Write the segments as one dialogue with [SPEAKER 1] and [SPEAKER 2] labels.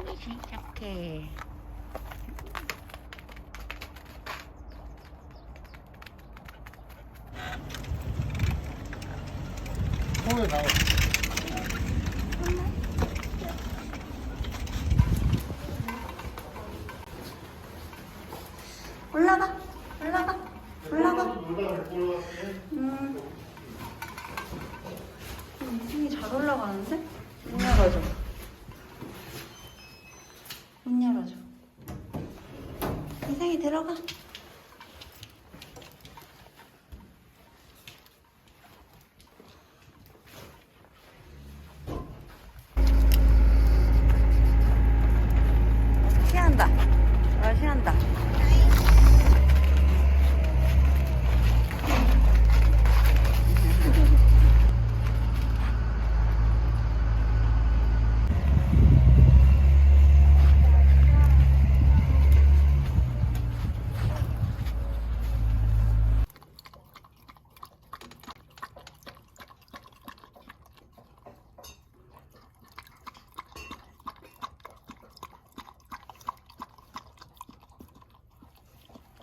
[SPEAKER 1] 이렇게.
[SPEAKER 2] 손에 나와.
[SPEAKER 1] 올라가, 올라가, 올라가.
[SPEAKER 2] 올라갔네.
[SPEAKER 1] 음. 이승이 잘 올라가는데? 문 열어줘. 문 열어줘. 이승이 들어가. 쉬한다. 아, 쉬한다.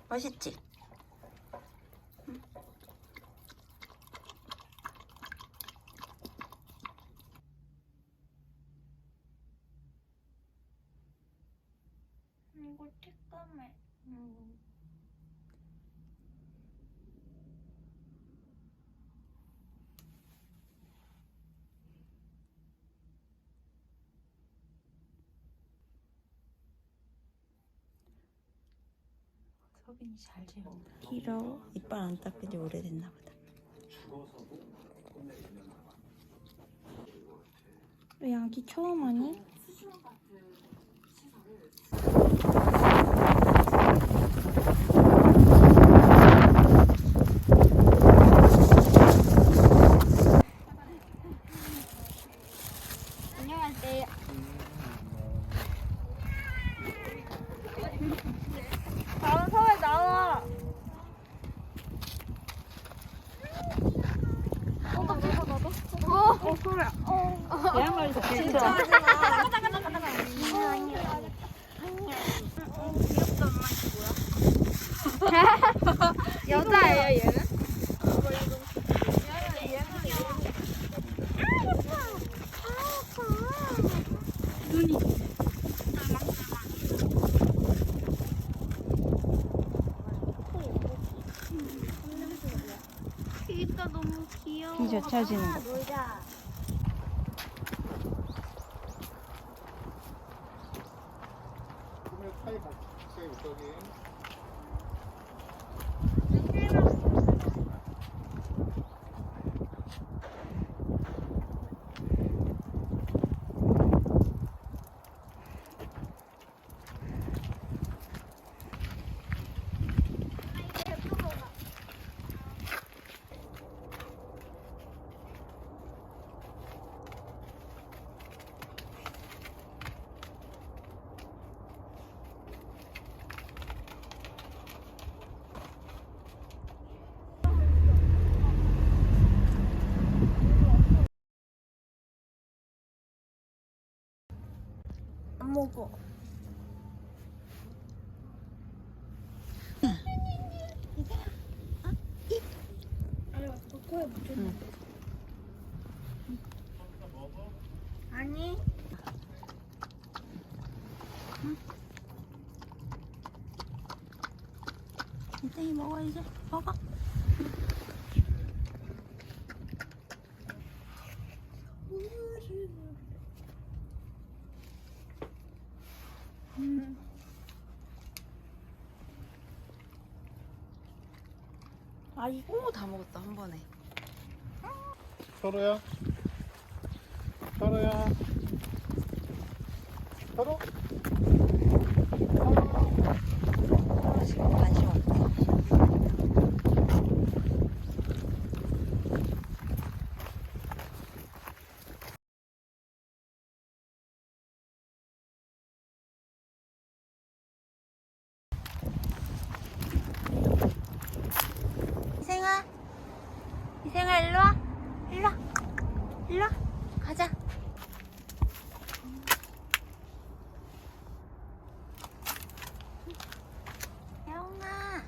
[SPEAKER 1] 맛있지?
[SPEAKER 3] 이거 튀까매. 음.
[SPEAKER 1] 서빈이 잘 재운다. 길어. 이빨 안 닦은 지 오래됐나 보다.
[SPEAKER 3] 왜 아기 처음 하니? 안녕하세요. 다음 서에 나와. 어, 나 나도 나도. 어, 어, 그래. 어.
[SPEAKER 1] 대양말이 진짜.
[SPEAKER 3] 여자예요 얘는? 눈이
[SPEAKER 1] 젖혀지는 거.
[SPEAKER 3] 놀자. 먹어. 아니.
[SPEAKER 1] 이승이 먹어 이제. 먹어. 아이고 다 먹었다 한 번에.
[SPEAKER 2] 서로야. 서로야. 서로.
[SPEAKER 1] 서로 이생아 이생아 일로와 일로와 일로와 가자 영아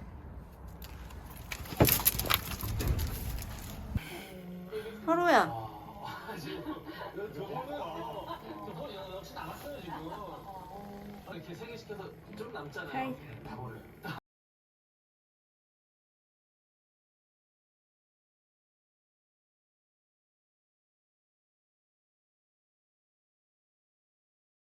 [SPEAKER 1] 서로야
[SPEAKER 4] 저번에 혹시 나갔어요 지금 아니 걔 생일시켜서 좀 남잖아요